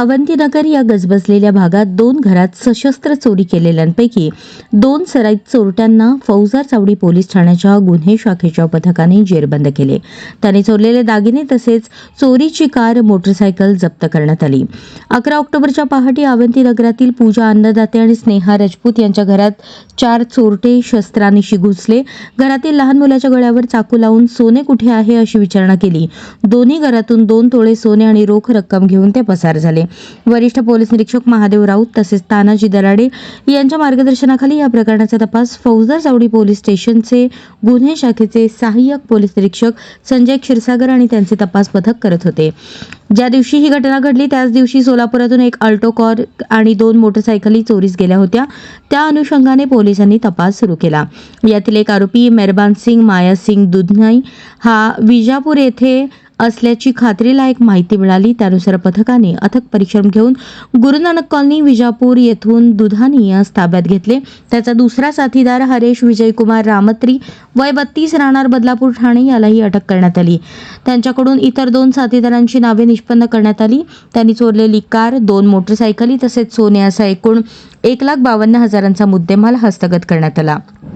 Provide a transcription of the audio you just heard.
अवंतीनगर या गजबजलेल्या भागात दोन घरात सशस्त्र चोरी केलेल्यांपैकी दोन सराईत चोरट्यांना फौजार चावडी पोलीस ठाण्याच्या गुन्हे शाखेच्या पथकाने जेरबंद केले. त्याने चोरलेले दागिने तसेच चोरीची कार मोटरसायकल जप्त करण्यात आली. अकरा ऑक्टोबरच्या पहाटे अवंतीनगरातील पूजा अन्नदाते आणि स्नेहा राजपूत यांच्या घरात चार चोरटे शस्त्रानिशी घुसले. घरातील लहान मुलाच्या गळ्यावर चाकू लावून सोने कुठे आहे अशी विचारणा केली. दोन्ही घरातून दोन तोळे सोने आणि रोख रक्कम घेऊन ते पसार झाले. वरिष्ठ पोलीस निरीक्षक महादेव राऊत तसेच तानाजी दराडे यांच्या मार्गदर्शनाखाली या प्रकरणाचा तपास फौजदार चावडी पोलीस स्टेशनचे गुन्हे शाखेचे सहाय्यक पोलीस निरीक्षक संजय क्षीरसागर आणि त्यांचे तपास पथक करत होते. ज्या दिवशी ही घटना घडली त्याच दिवशी सोलापुरातून एक अल्टो कार आणि दोन मोटरसायकली चोरीस गेल्या होत्या. त्या अनुषंगाने पोलिसांनी तपास सुरू केला. यातील एक आरोपी मेहरबान सिंग माया सिंग दुधनाई हा विजापूर येथे असल्याची खात्रीलायक माहिती मिळाली. त्यानुसार पथकाने अथक परिश्रम घेऊन गुरुनानक कॉलनी विजापूर येथून दुधानी यास ताब्यात घेतले. त्याचा दुसरा साथीदार हरेश विजयकुमार रामत्री वय बत्तीस राहणार बदलापूर ठाणे यालाही अटक करण्यात आली. त्यांच्याकडून इतर दोन साथीदारांची नावे निष्पन्न करण्यात आली. त्यांनी चोरलेली कार दोन मोटरसायकली तसेच सोने असा एकूण एक लाख बावन्न हजारांचा मुद्देमाल हस्तगत करण्यात आला.